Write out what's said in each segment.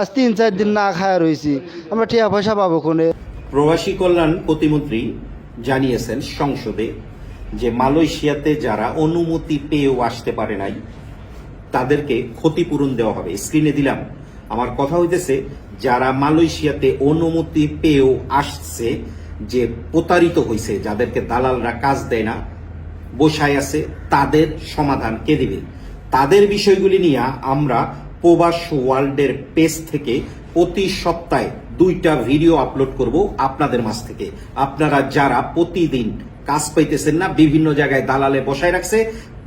আজ তিন চার দিন না খায়া রয়েছি আমরা টিয়া পয়সা পাবো কোনে? প্রবাসী কল্যাণ প্রতিমন্ত্রী জানিয়েছেন সংসদে যে মালয়েশিয়াতে যারা অনুমতি পেয়েও আসতে পারে নাই, তাদেরকে ক্ষতিপূরণ দেওয়া হবে। স্ক্রিনে দিলাম। আমার কথা হইতেছে, যারা মালয়েশিয়াতে অনুমতি পেয়েও আসছে, যে প্রতারিত হয়েছে যাদেরকে দালালরা কাজ দেয় না, বসায় আছে, তাদের সমাধান কে দিবে? তাদের বিষয়গুলি নিয়ে আমরা প্রবাস ওয়ার্ল্ডের পেজ থেকে প্রতি সপ্তাহে দুইটা ভিডিও আপলোড করব আপনাদের মাঝ থেকে। আপনারা যারা প্রতিদিন কাজ পাইতেছেন না, বিভিন্ন জায়গায় দালালে বসায় রাখছে,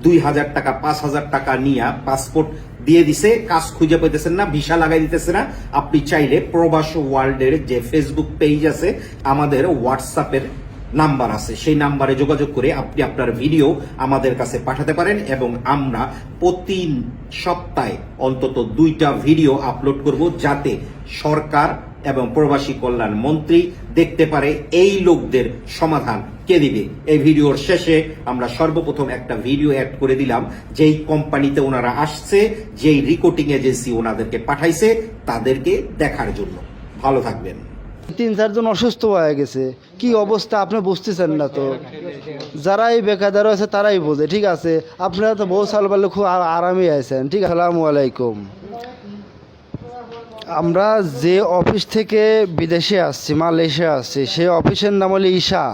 দুই হাজার টাকা, পাঁচ হাজার টাকা নিয়ে পাসপোর্ট দিয়ে দিছে, কাজ খুঁজে পাইতেছেন না, ভিসা লাগাই দিতেছে না, আপনি চাইলে প্রবাস ওয়ার্ল্ডের যে ফেসবুক পেজ আছে, আমাদের হোয়াটসঅ্যাপের নাম্বার আছে। সেই নাম্বারে যোগাযোগ করে আপনি আপনার ভিডিও আমাদের কাছে পাঠাতে পারেন এবং আমরা প্রতি সপ্তাহে অন্তত দুইটা ভিডিও আপলোড করব যাতে সরকার এবং প্রবাসী কল্যাণ মন্ত্রী দেখতে পারে এই লোকদের সমাধান কে দিবে। এই ভিডিওর শেষে আমরা সর্বপ্রথম একটা ভিডিও অ্যাড করে দিলাম। যেই কোম্পানিতে ওনারা আসছে, যেই রিকোটিং এজেন্সি ওনাদেরকে পাঠাইছে, তাদেরকে দেখার জন্য। ভালো থাকবেন। তিন চারজন অসুস্থ হয়ে গেছে। কি অবস্থা? আপনি বুঝতেছেন না তো। যারাই বেকার আছে তারাই বোঝে, ঠিক আছে? আপনারা তো বউ সাল পারলে খুব আরামে আছেন, ঠিক আসসালামু আলাইকুম। আমরা যে অফিস থেকে বিদেশে আসছি, মালয়েশিয়া আসছি সেই অফিসের নাম হলো ঈশা।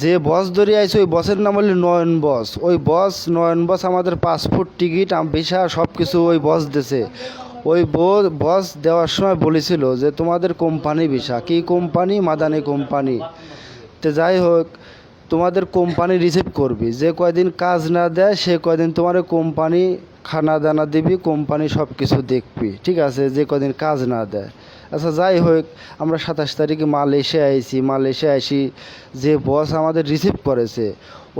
যে বস ধরে আইছে, ওই বসের নাম হলো নয়ন বস। ওই বস, নয়ন বস আমাদের পাসপোর্ট, টিকিট ভিসা সব কিছু ওই বস দিছে। ওই বস দেওয়ার সময় বলেছিল যে, তোমাদের কোম্পানি ভিসা কী কোম্পানি মাদানি কোম্পানি তো যাই হোক, তোমাদের কোম্পানি রিসিভ করবি। যে কয়দিন কাজ না দেয়, সে কয়দিন তোমার কোম্পানি খানা দানা দিবি কোম্পানি সব কিছু দেখবি। ঠিক আছে? যে কদিন কাজ না দেয়। আচ্ছা যাই হোক, আমরা সাতাশ তারিখে মালয়েশিয়া আইছি। মালয়েশিয়া আইসি, যে বস আমাদের রিসিভ করেছে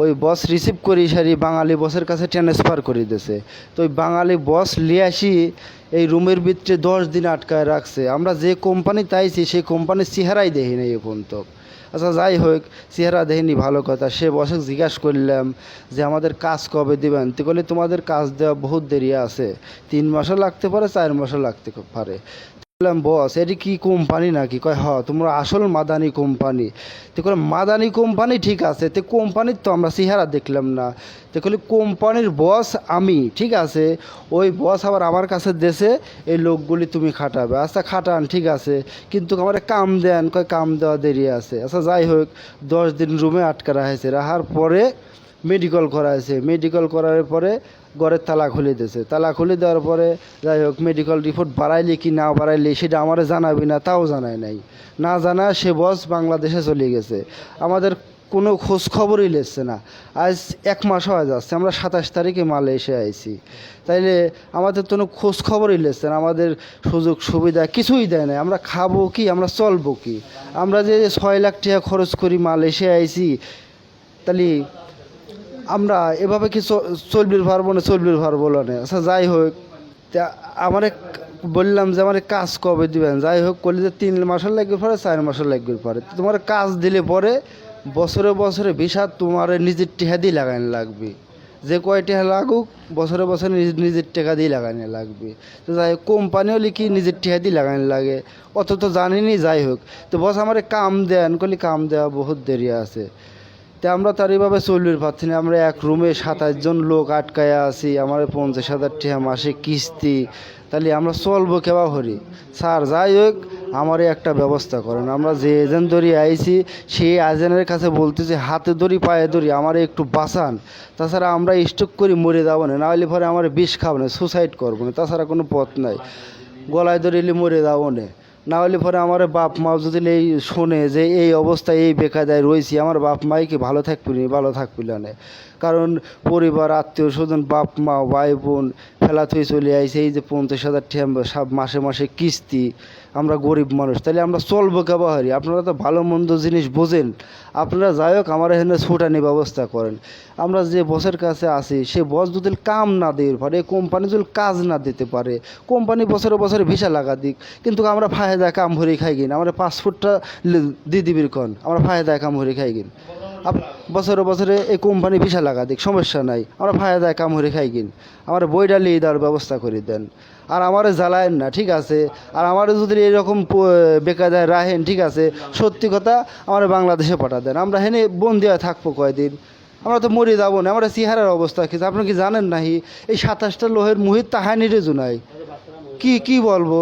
ওই বস রিসিভ করি সারি, বাঙালি বসের কাছে ট্রান্সফার করে দিয়েছে তো ওই বাঙালি বস নিয়ে আসি, এই রুমের ভিতরে দশ দিন আটকায় রাখছে। আমরা যে কোম্পানি তাইছি, সেই কোম্পানির চেহারাই দেখি নাই এখন তো। আচ্ছা যাই হোক, চেহারা দেখিনি, ভালো কথা। সে বসে জিজ্ঞাসা করলাম যে, আমাদের কাজ কবে দিবেন? তো বলে তোমাদের কাজ দেওয়া বহুত দেরি আছে। তিন মাসও লাগতে পারে, চার মাসও লাগতে পারে। বললাম, বস, এটি কি কোম্পানি নাকি? কয় হ তোমরা আসল মাদানি কোম্পানি। তো করে মাদানি কোম্পানি ঠিক আছে, তো কোম্পানির তো আমরা চেহারা দেখলাম না। তো কলি কোম্পানির বস আমি, ঠিক আছে, ওই বস আবার আমার কাছে দেশে এই লোকগুলি তুমি খাটাবে। আচ্ছা খাটান, ঠিক আছে, কিন্তু আমার কাম দেন। কয়, কাম দেওয়া দেরি আছে। আচ্ছা যাই হোক, দশ দিন রুমে আটকা রাখাইছে রাখার পরে মেডিকেল করা হয়েছে মেডিকেল করার পরে ঘরের তালা খুলে দিয়েছে। তালা খুলে দেওয়ার পরে যাই হোক মেডিকেল রিপোর্ট বাড়াইলে কি না বাড়াইলে সেটা আমার জানাবি না, তাও জানায় নাই। না জানা সে বস বাংলাদেশে চলে গেছে। আমাদের কোনো খোঁজ খবরই লেসছে না। আজ এক মাস হয়ে যাচ্ছে, আমরা সাতাশ তারিখে মালে এসে আইছি। তাইলে আমাদের কোনো খোঁজ খবরই লেসছে না, আমাদের সুযোগ সুবিধা কিছুই দেয় না আমরা খাব কি, আমরা চলবো কি? আমরা যে ছয় লাখ টাকা খরচ করি মাল এসে আইছি তাহলে আমরা এভাবে কি চলবির পারব না চলবির পারব না। আচ্ছা যাই হোক, তা আমার বললাম যে আমার কাজ কবে দিবেন? যাই হোক করলে যে তিন মাসের লাগবে পরে চার মাসের লাগবে পরে। তোমার কাজ দিলে পরে বছরে বছরে ভিসা তোমার নিজের টেহা দিয়ে লাগানো লাগবে। যে কয় টাকা লাগুক, বছরে বছরে নিজ- নিজের টাকা দিয়ে লাগানো লাগবে। তো যাই হোক, কোম্পানিও লিখি নিজের টাকা দিয়ে লাগানো লাগে। অত তো জানিনি, যাই হোক। তো বস, আমার কাম দেন কলি কাম দেওয়া বহুত দেরি আছে। তা আমরা তার এইভাবে চলবির পাচ্ছি না। আমরা এক রুমে সাতাশ জন লোক আটকায় আছি, আমার পঞ্চাশ হাজার টাকা মাসে কিস্তি। তাহলে আমরা চলবো কেবা হরি স্যার, যাই হোক আমার একটা ব্যবস্থা করেন। আমরা যে এজেন্ট ধরি আইছি, সেই এজেন্টের কাছে বলতেছি, হাতে ধরি, পায়ে ধরি, আমার একটু বাঁচান। তাছাড়া আমরা স্টক করি, মরে যাব না। নাহলে পরে আমার বিষ খাব না সুসাইড করব না। তাছাড়া কোনো পথ নাই। গলায় ধরিলে মরে যাব না। না হলে পরে আমার বাপ মা যদি এই শোনে যে এই অবস্থায় এই বেকায়দায় রয়েছি, আমার বাপ মাই কি ভালো থাকবি ভালো থাকবি না কারণ পরিবার আত্মীয় স্বজন বাপ মা ভাই বোন ফেলা থুয়ে চলে আইছে, এই যে পঞ্চাশ হাজার সব মাসে মাসে কিস্তি, আমরা গরিব মানুষ তাহলে আমরা চলবো কেবা হারি? আপনারা তো ভালো মন্দ জিনিস বোঝেন। আপনারা যাই হোক, আমার এখানে ছোটানি ব্যবস্থা করেন। আমরা যে বসের কাছে আছি, সে বস যদি কাম না দিতে পারে, কোম্পানি যদি কাজ না দিতে পারে, কোম্পানি বছরে বছরে ভিসা লাগা দিক, কিন্তু আমরা ফায়দা কাম ভরে খাই গিন। আমরা পাসপোর্টটা দিয়ে দিবির কন, আমরা ফায়দা কাম ভরে খাই গিন। বছরে বছরে এই কোম্পানি ভিসা লাগা দিক, সমস্যা নাই। আমরা ফায়দা কাম ভরে খাই গিন আমরা বইটা লিয়ে দেওয়ার ব্যবস্থা করে দেন। আর আমারে জ্বালায়েন না, ঠিক আছে? আর আমারে যদি এরকম বেকায়দায় রাহেন ঠিক আছে? সত্যি কথা, আমার বাংলাদেশে পাঠা দেন। আমরা হেনে বন্দি হয়ে থাকব কয়দিন। আমরা তো মরে যাব না, আমরা চেহারার অবস্থা কি? আপনি কি জানেন নাহি? এই সাতাশটা লোহের মুহিত তাহানিরে জুনাই। কি কি বলব?